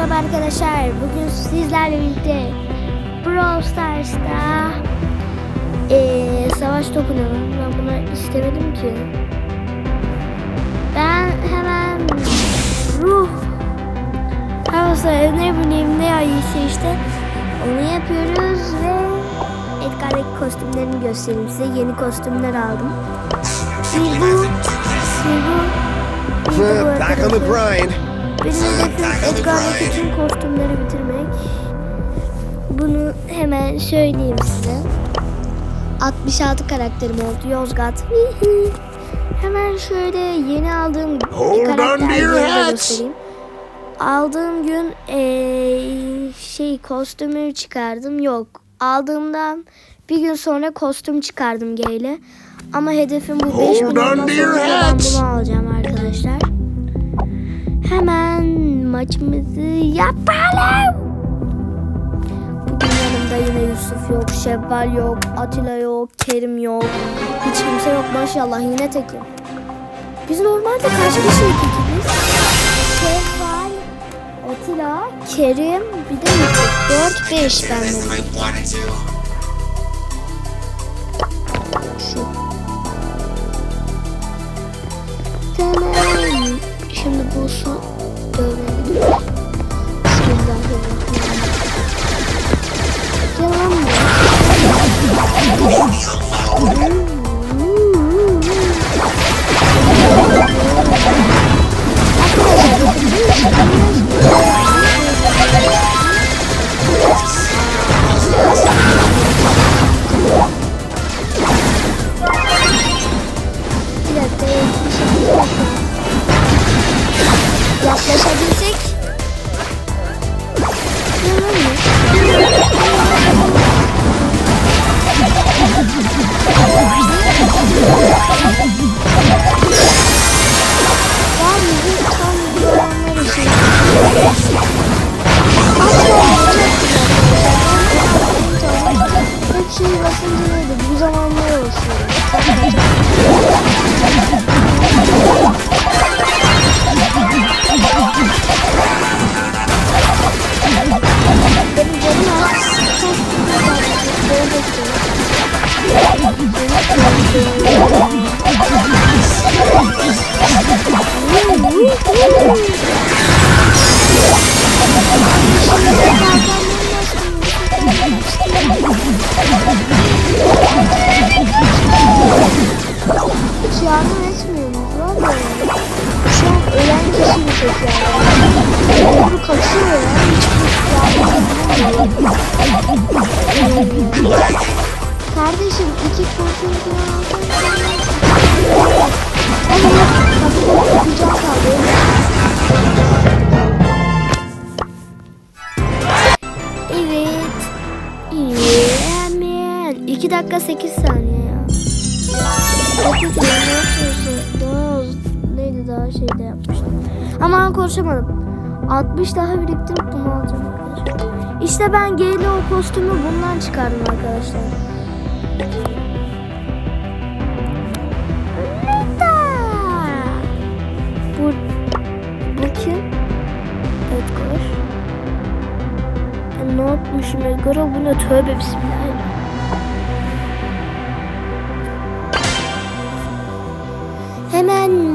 merhaba arkadaşlar. Bugün sizlerle birlikte Brawl Stars'ta eee savaş topu oynuyorum. Ben bunu istemedim ki. Ben hemen ruh havası ne bileyim ne ayıysa işte onu yapıyoruz ve Edgar'daki kostümlerimi göstereyim size. Yeni kostümler aldım. Bir bu, bir bu, bir bu Back on the grind. Benim hedefim Edgar'daki tüm kostümleri bitirmek. Bunu hemen söyleyeyim size. 66 karakterim oldu Yozgat. hemen şöyle yeni aldığım to karakterleri göstereyim. Aldığım gün eee, şey kostümü çıkardım. Yok. Aldığımdan bir gün sonra kostüm çıkardım G ile. Ama hedefim bu 5000 Hold on olmasa to your ben bunu alacağım arkadaşlar. Hemen maçımızı yapalım. Bugün yanımda yine Yusuf yok, Şevval yok, Atilla yok, Kerim yok. Hiç kimse yok maşallah yine tekim. Biz normalde kaç kişilik ekibiz? Şevval, Atilla, Kerim, bir de Yusuf. 4-5 benden birlikte. Şimdi bu su dövmeyi. Bismillahirrahmanirrahim. Yalan mı? Tek yardım. Öbürü kaçıyor ya. Kardeşim iki kurşun falan alsan Ama kapıda yapacağım kaldı. Evet. Yemen. 2 dakika 8 saniye ya. 8 saniye daha şeyde yapmıştım. Ama konuşamadım. 60 daha biriktirip bunu alacağım arkadaşlar. İşte ben GL o kostümü bundan çıkardım arkadaşlar. Nita! Bu, bu kim? Edgar. Ben ne yapmışım Edgar'a? Bu ne? Tövbe bismillahirrahmanirrahim.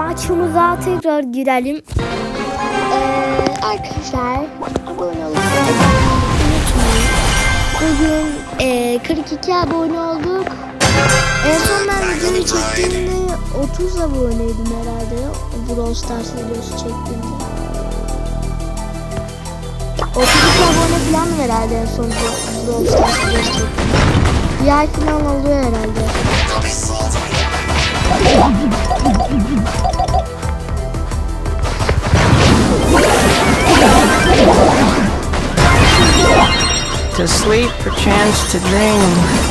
Maçımıza tekrar girelim. Ee, arkadaşlar abone olmayı unutmayın. Bugün e, 42 abone olduk. En son ben videoyu çektiğimde 30 aboneydim herhalde. Brawl Stars videosu çektiğimde. 32 abone falan herhalde en son Brawl Stars videosu çektiğimde. Ay falan oluyor herhalde. To sleep, perchance to dream.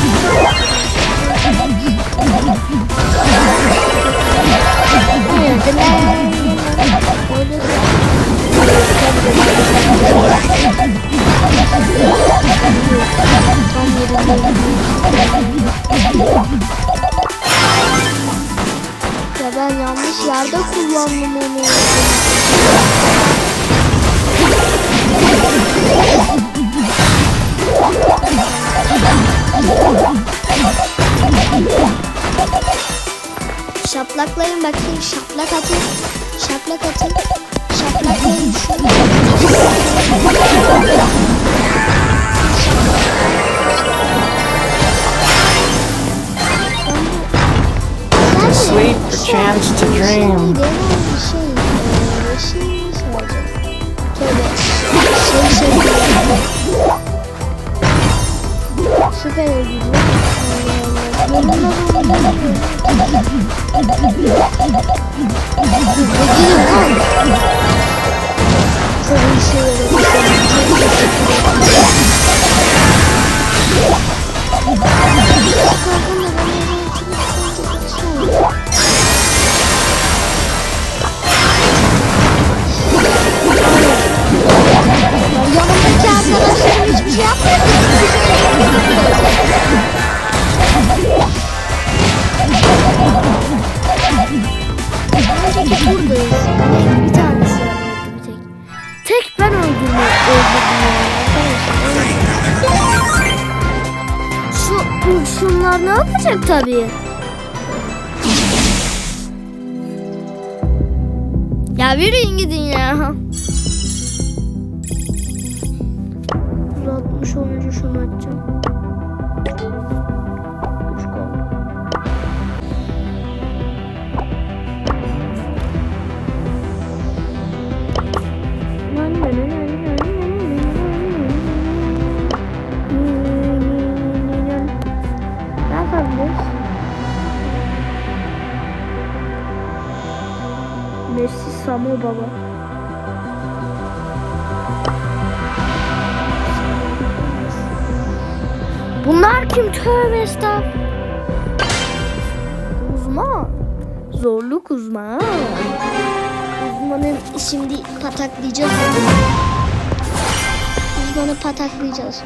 বাকি শাপলা কাছে chance to dream. De bir Şu şunlar ne yapacak tabii? Ya yürüyün gidin ya. 160 olunca şunu açacağım. Samu Baba. Bunlar kim? Tövbe estağfurullah. Uzman. Zorluk uzman. Uzmanın şimdi pataklayacağız. Uzmanı pataklayacağız.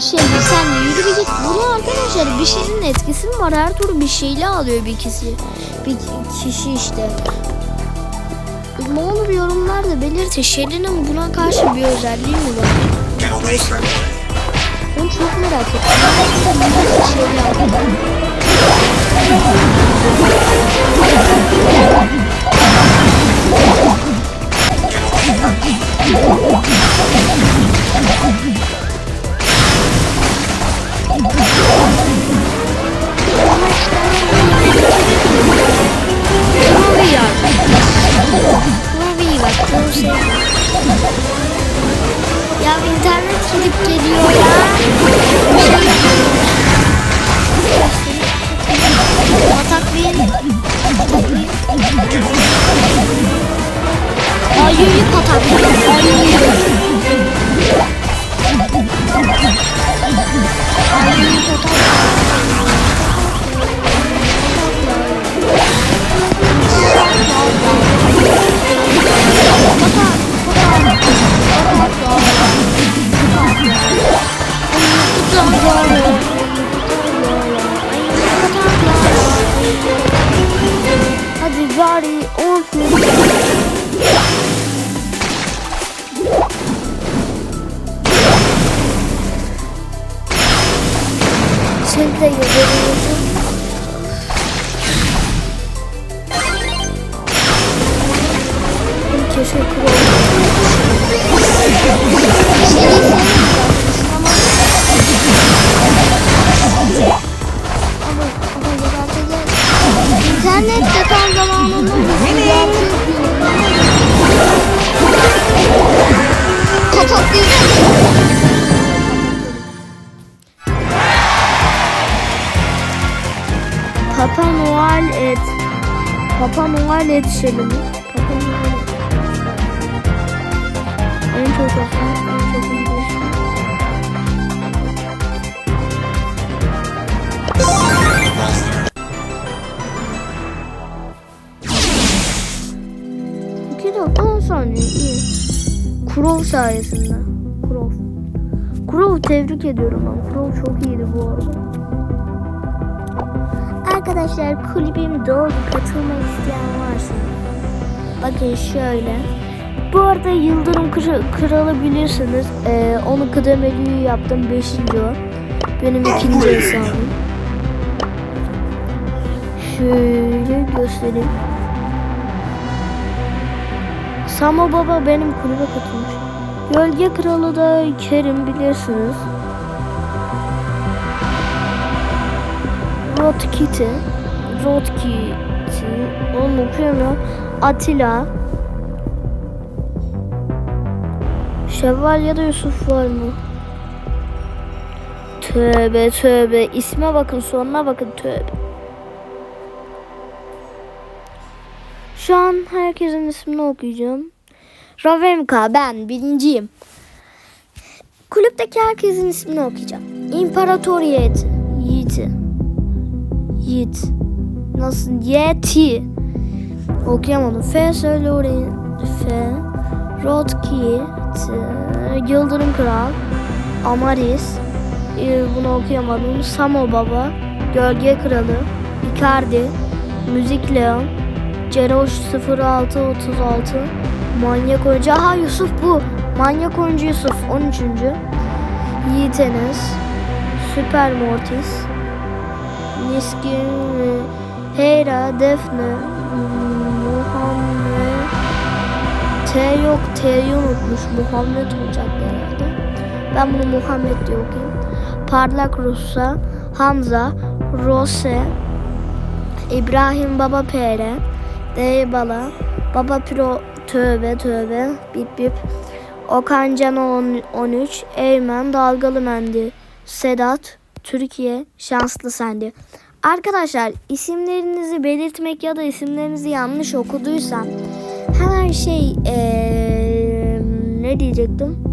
Şey sen de yürü bir git. Bunu arkadaşlar bir şeyin etkisi mi var? Her türlü bir şeyle alıyor bir kişi. Bir kişi işte. Ne olur yorumlarda belirtin. Şeli'nin buna karşı bir özelliği mi var? Ben çok merak ettim. Şeyler Papa Noel et şelimi. Papa Noel. En çok olsun. En çok olsun. Yani iyi. Kurov sayesinde. Kurov. Kurov'u tebrik ediyorum ben. Kurov çok iyiydi bu arada. Arkadaşlar kulübüm doldu. Katılmak isteyen varsa. Bakın şöyle. Bu arada Yıldırım Kralı bilirsiniz. Ee, onu kıdemeli yaptım. Beşinci o. Benim ikinci hesabım. Şöyle göstereyim. Samo Baba benim kulübe katılmış. Gölge Kralı da Kerim bilirsiniz. Rotkiti. Rotkiti. Onu okuyamıyorum. Atilla. Şevval ya da Yusuf var mı? Tövbe tövbe. İsme bakın sonuna bakın tövbe. Şu an herkesin ismini okuyacağım. Ravemka ben birinciyim. Kulüpteki herkesin ismini okuyacağım. İmparatoriyet. Yiğit. Yiğit. Nasıl? Yeti. Okuyamadım. F söyle orayı. F. Rotkit. Yıldırım Kral. Amaris. Ee, Bunu okuyamadım. Samo Baba. Gölge Kralı. Icardi. Müzik Leon. Ceroş 0636. Manyak oyuncu. Aha Yusuf bu. Manyak oyuncu Yusuf 13. Yiğit Enes. Süper Mortis. Niskin. Heyra. Defne. Muhammed. T yok. T'yi unutmuş. Muhammed olacak herhalde. Ben bunu Muhammed diye okuyayım. Parlak Russa. Hamza. Rose. İbrahim Baba Pere. Deybala. Baba Piro tövbe tövbe bip bip. Okan Can on- 13. Eymen Dalgalı Mendi. Sedat. Türkiye. Şanslı Sendi. Arkadaşlar isimlerinizi belirtmek ya da isimlerinizi yanlış okuduysam hemen şey eee, ne diyecektim?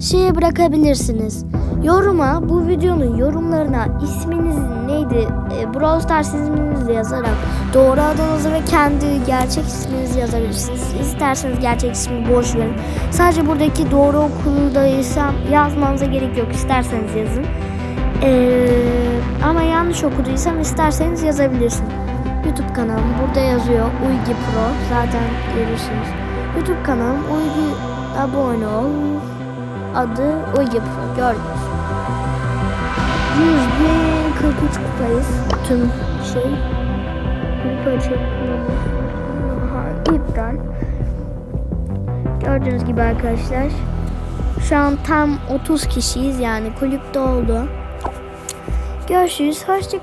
Şeye bırakabilirsiniz. Yoruma bu videonun yorumlarına isminiz neydi? E, Brawl Stars isminizi yazarak doğru adınızı ve kendi gerçek isminizi yazabilirsiniz. İsterseniz gerçek ismi boş verin. Sadece buradaki doğru okuldaysam yazmanıza gerek yok. İsterseniz yazın. Ee, ama yanlış okuduysam isterseniz yazabilirsin. YouTube kanalım burada yazıyor. Uygi Pro. Zaten görürsünüz. YouTube kanalım Uygi abone ol. Adı Uygi Pro. Gördünüz. 100 bin 43 kupayız. Tüm şey. Kupa çekmem. Aha, iptal. Gördüğünüz gibi arkadaşlar. Şu an tam 30 kişiyiz yani kulüpte oldu. Görüşürüz. Hoşça